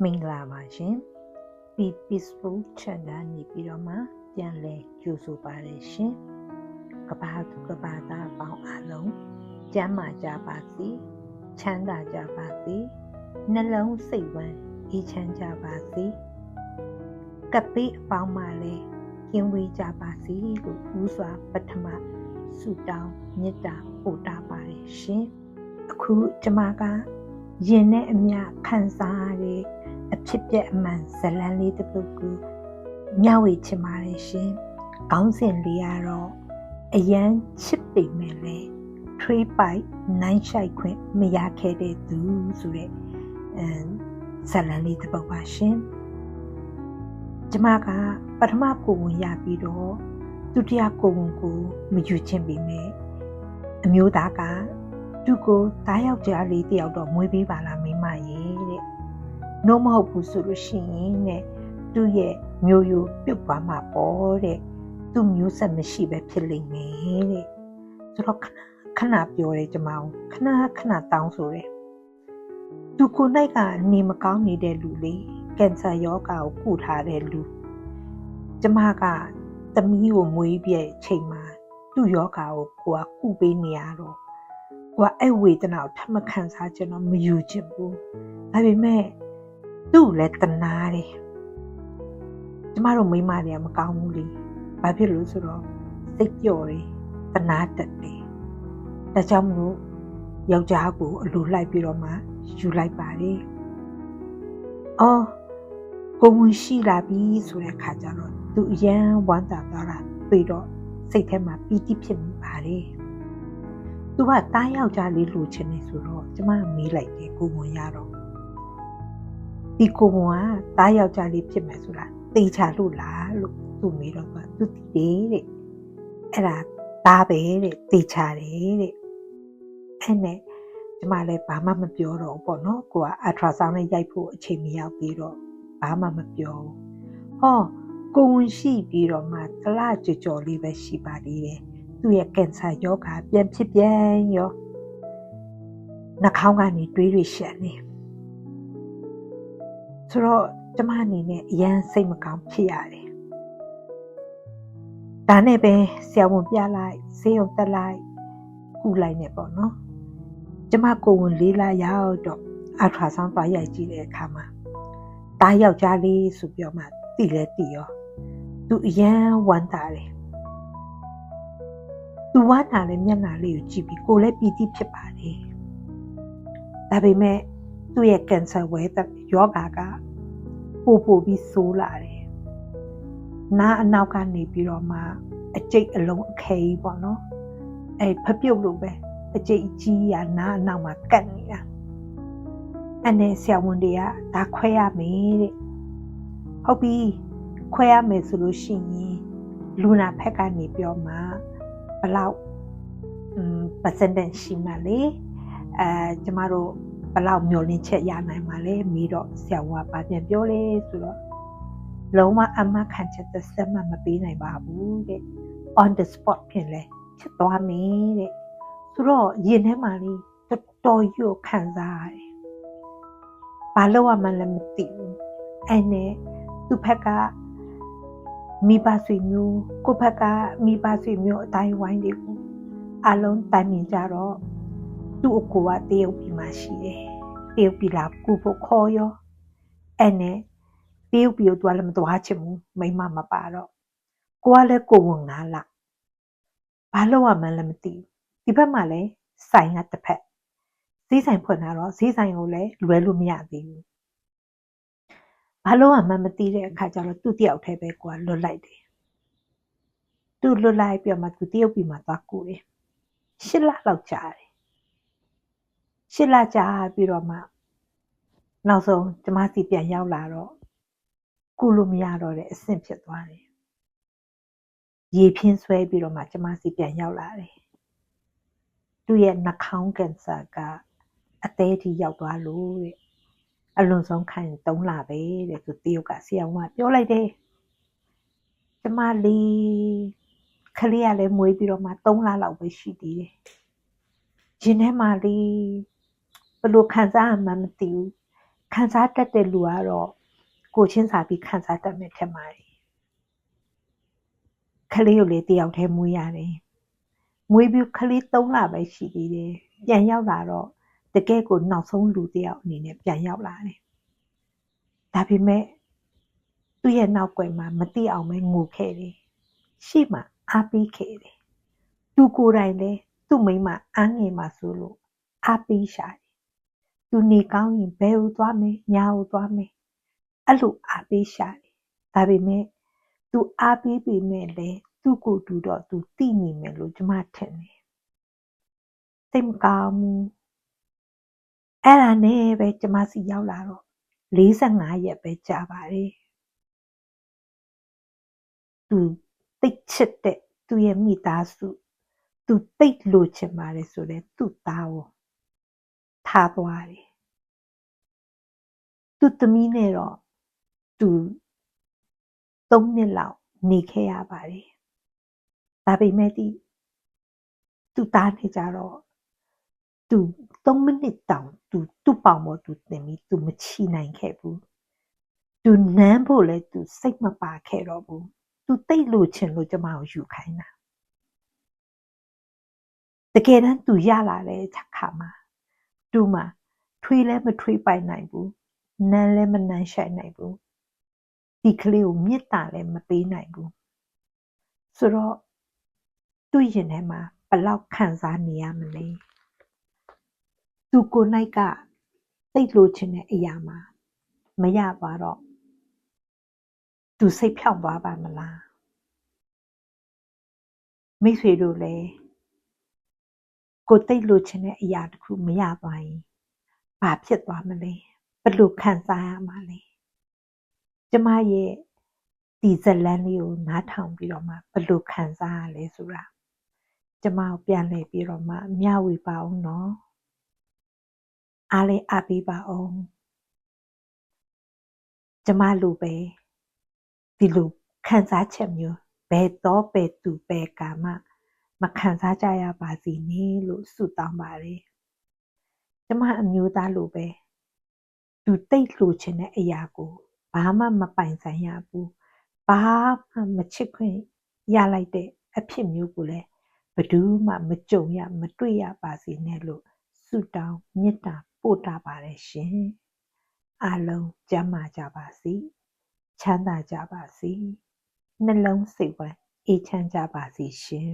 မင်္ဂလာပါရှင်။ Be Peaceful Channel နေပြီးတော့မှပြန်လည်ကြိုဆိုပါရရှင်။ကပ္ပသူကပ္ပသားပေါင်းအလုံးကျမ်းမာကြပါစေ။ချမ်းသာကြပါစေ။နှလုံးစိတ်ဝမ်းအေးချမ်းကြပါစေ။ကပိအပေါင်းမှလည်းကင်းဝေးကြပါစေလို့ဥစွာပထမဆုတောင်းမေတ္တာပို့တာပါရရှင်။အခုကျမက ရင်နဲ့အမျှခံစားရတဲ့အဖြစ်ပြက်အမှန်ဇလန်းလေးတစ်ပုဒ်ကိုမျှဝေချင်ပါတယ်ရှင်။ခေါင်းစဉ်လေးကတော့အရန်ချစ်ပေမဲ့လေထွေးပိုက်နိုင်ရှိုက်ခွင့်မရခဲ့တဲ့သူဆိုတဲ့အဲဇလန်းလေးတစ်ပုဒ်ပါရှင်။ကျမကပထမကိုဝင်ရပြီးတော့ဒုတိယကိုဝင်ကိုမယူချင်ပေမဲ့အမျိုးသားက သူ့ကိုတားယောက်ျားလေးတယောက်တော့မွေးပေးပါလားမိမရေတဲ့။နှုံးမဟုတ်ဘူးဆိုလို့ရှိရင်တဲ့သူ့ရဲ့မျိုးရိုးပြုတ်သွားမှာပေါ့တဲ့။သူ့မျိုးဆက်မရှိပဲဖြစ်လိမ့်မယ်တဲ့။ဆိုတော့ခဏခဏပြောတယ်ကျမအောင်ခဏခဏတောင်းဆိုတယ်။သူကိုနိုင်ကနေမကောင်းနေတဲ့လူလေးကင်ဆာယောဂါကိုကုထားတဲ့လူကျမကသမီးကိုမွေးပြည့်ချိန်မှာသူ့ယောဂါကိုကိုကကုပေးနေရတော့ ကိုကအဲ့ဝေဒနာကိုထပ်မခံစားချင်တော့မယူချင်ဘူးဒါပေမဲ့သူ့လည်းတနာတယ်ကျမတို့မိန်းမတွေကမကောင်းဘူးလေဘာဖြစ်လို့ဆိုတော့စိတ်ပျော့တယ်တနာတက်တယ်ဒါကြောင့်မလို့ယောက်ျားကိုအလိုလိုက်ပြီးတော့မှယူလိုက်ပါတယ်အော်ကိုဝင်ရှိလာပြီဆိုတဲ့ခါကျတော့သူအရန်ဝမ်းသာသွားတာပြီးတော့စိတ်ထဲမှာပီတိဖြစ်မိပါတယ်။ သူကတားယောက်ျားလေးလိုချင်နေဆိုတော့ကျမမေးလိုက်တယ်ကိုဝင်ရတော့ဒီကိုဝင်ကတားယောက်ျားလေးဖြစ်မယ်ဆိုတာသိချလို့လားလို့သူမေးတော့သူသူတည်တယ်တဲ့အဲ့ဒါတားပဲတဲ့သိချတယ်တဲ့အဲ့နဲ့ကျမလည်းဘာမှမပြောတော့ဘူးပေါ့နော်ကိုကအထရာဆောင်းနဲ့ရိုက်ဖို့အချိန်မရောက်သေးတော့ဘာမှမပြောဘူးဟောကိုဝင်ရှိပြီးတော့မှတလကြော်ကြော်လေးပဲရှိပါသေးတယ် သူ့ရဲ့ကင်ဆာယောဂါပြန်ဖြစ်ပြန်ရောနှာခေါင်းကနေတွေးတွေရှက်နေဆိုတော့ကျမအနေနဲ့အရန်စိတ်မကောင်းဖြစ်ရတယ်ဒါနဲ့ပဲဆရာဝန်ပြလိုက်ဆေးရုံတက်လိုက်ကုလိုက်နေပေါ့နော်ကျမကိုဝင်လေးလာရောက်တော့အထရာဆောင်းသွားရိုက်ကြည့်တဲ့အခါမှာတားယောက်ျားလေးဆိုပြောမှတိလဲတိရောသူအရန်ဝမ်းသာတယ် သူဝမ်းသာတဲ့မျက်နှာလေးကိုကြည့်ပြီးကိုလည်းပီတိဖြစ်ပါတယ်ဒါပေမဲ့သူ့ရဲ့ကင်ဆာဝဲတဲ့ယောဂါကပို့ပို့ပြီးဆိုးလာတယ်နားအနောက်ကနေပြီးတော့မှအကျိတ်အလုံးအခဲကြီးပေါ့နော်အဲဖပြုတ်လို့ပဲအကျိတ်ကြီးရနားအနောက်မှာကတ်နေတာအဲ့နဲ့ဆရာဝန်တွေကဒါခွဲရမယ်တဲ့ဟုတ်ပြီခွဲရမယ်ဆိုလို့ရှိရင်လူနာဖက်ကနေပြောမှ ဘလောက်อืม percentage ရှိမှလေအဲကျမတို့ဘလောက်မျောလင်းချက်ရနိုင်မှာလဲမိတော့ဆရာဝန်ကဗာပြန်ပြောလေဆိုတော့လုံးဝအမခံချက်သက်သက်မှမပေးနိုင်ပါဘူးတဲ့ on the spot ဖြစ်လဲချက်သွားမယ်တဲ့ဆိုတော့ရင်ထဲမှာလေးတော်တော်ရွခံစားရတယ်ဘာလို့မှလည်းမသိဘူးအဲ့နဲ့သူ့ဘက်က မိဘဆွေမျိုးကိုယ့်ဘက်ကမိဘဆွေမျိုးအတိုင်းဝိုင်းတွေကိုအလုံးတိုင်မြင်ကြတော့သူ့အကူကတရုတ်ပြည်မှာရှိတယ်တရုတ်ပြည်လာကူဖို့ခေါ်ရောအဲ့နဲ့တရုတ်ပြည်ကိုသူကလည်းမသွားချင်ဘူးမိမမပါတော့ကိုကလည်းကိုဝင်ငါလာဘာလို့မှလည်းမသိဘူးဒီဘက်မှာလည်းဆိုင်ကတစ်ဖက်ဈေးဆိုင်ဖွင့်လာတော့ဈေးဆိုင်ကိုလည်းလွယ်လို့မရသေးဘူး ဘာလို့မှမသိတဲ့အခါကျတော့သူ့တယောက်တည်းပဲကိုကလွတ်လိုက်တယ်သူလွတ်လိုက်ပြီးမှသူတရုတ်ပြည်မှာသွားကူတယ်ရှစ်လလောက်ကြာတယ်ရှစ်လကြာပြီးတော့မှနောက်ဆုံးကျမစီပြန်ရောက်လာတော့ကုလို့မရတော့တဲ့အဆင့်ဖြစ်သွားတယ်ရေဖြင်းဆွဲပြီးတော့မှကျမစီပြန်ရောက်လာတယ်သူ့ရဲ့နှာခေါင်းကင်ဆာကအသေးထိရောက်သွားလို့တဲ့ အလွန်ဆုံးခံ3လပဲတဲ့သူတရုတ်ကဆရာဝန်ကပြောလိုက်တယ်ကျမလေးခလေးကလည်းမွေးပြီးတော့မှ3လလောက်ပဲရှိသေးတယ်ရင်ထဲမှာလေးဘလို့ခံစားမှမသိဘူးခံစားတတ်တဲ့လူကတော့ကိုချင်းစာပြီးခံစားတတ်မယ်ထင်ပါတယ်ခလေးကိုလေတယောက်တည်းမွေးရတယ်မွေးပြီးခလေး3လပဲရှိသေးတယ်ပြန်ရောက်လာတော့ တကယ်ကိုနောက်ဆုံးလူတယောက်အနေနဲ့ပြန်ရောက်လာတယ်ဒါပေမဲ့သူ့ရဲ့နောက်ွယ်မှာမတိအောင်ပဲငိုခဲ့တယ်ရှိမှအားပေးခဲ့တယ်သူကိုယ်တိုင်လည်းသူ့မိမအားငယ်မှဆိုလို့အားပေးရှာတယ်သူနေကောင်းရင်ဘယ်ကိုသွားမယ်ညာကိုသွားမယ်အဲ့လိုအားပေးရှာတယ်ဒါပေမဲ့သူအားပေးပေမဲ့လည်းသူ့ကိုယ်တူတော့သူသိနေမယ်လို့ကျွန်မထင်တယ်စိတ်မကောင်းဘူး အဲ့ဒါနဲ့ပဲကျွန်မစီရောက်လာတော့45ရက်ပဲကြာပါတယ်သူတိတ်ချစ်တဲ့သူရဲ့မိသားစုသူတိတ်လိုချင်ပါတယ်ဆိုတော့သူ့သားကိုထားသွားတယ်သူ့သမီးနဲ့တော့သူ3နှစ်လောက်နေခဲ့ရပါတယ်ဒါပေမဲ့ဒီသူ့သားနဲ့ကြတော့သူ 3မိနစ်တောင်သူသူ့ပေါင်ပေါ်သူတင်ပြီးသူမချီနိုင်ခဲ့ဘူးသူနမ်းဖို့လဲသူစိတ်မပါခဲ့တော့ဘူးသူတိတ်လို့ချင်လို့ကျမကိုယူခိုင်းတာတကယ်တမ်းသူရလာတဲ့ခါမှာသူ့မှာထွေးလဲမထွေးပိုင်နိုင်ဘူးနမ်းလဲမနမ်းရှိုင်နိုင်ဘူးဒီကလေးကိုမြစ်တာလည်းမပေးနိုင်ဘူးဆိုတော့သူ့ရင်ထဲမှာဘလောက်ခံစားနေရမလဲ သူကိုယ်၌ကသိလို့ချင်တဲ့အရာမှာမရပါတော့သူစိတ်ဖြောင့်သွားပါမလားမိတ်ဆွေတို့လည်းကိုသိလို့ချင်တဲ့အရာတခုမရသွားရင်ဘာဖြစ်သွားမလဲဘယ်လိုခံစားရမှာလဲကျမရဲ့ဒီဇလန်လေးကိုနားထောင်ပြီးတော့မှဘယ်လိုခံစားရလဲဆိုတာကျမကိုပြန်လှည့်ပြီးတော့မှမျှဝေပါအောင်နော် အားလေးအားပေးပါအောင်ကျမလိုပဲဒီလိုခံစားချက်မျိုးဘယ်တော့ပဲသူပဲကာမမခံစားကြရပါစေနဲ့လို့ဆုတောင်းပါတယ်ကျမအမျိုးသားလိုပဲသူတိတ်လိုချင်တဲ့အရာကိုဘာမှမပိုင်ဆိုင်ရဘူးဘာမှမချစ်ခွင့်ရလိုက်တဲ့အဖြစ်မျိုးကိုလည်းဘယ်သူမှမကြုံရမတွေ့ရပါစေနဲ့လို့ဆုတောင်းမေတ္တာ ပို့တာပါတယ်ရှင်အားလုံးကျမ်းမာကြပါစေချမ်းသာကြပါစေနှလုံးစိတ်ဝမ်းအေးချမ်းကြပါစေရှင်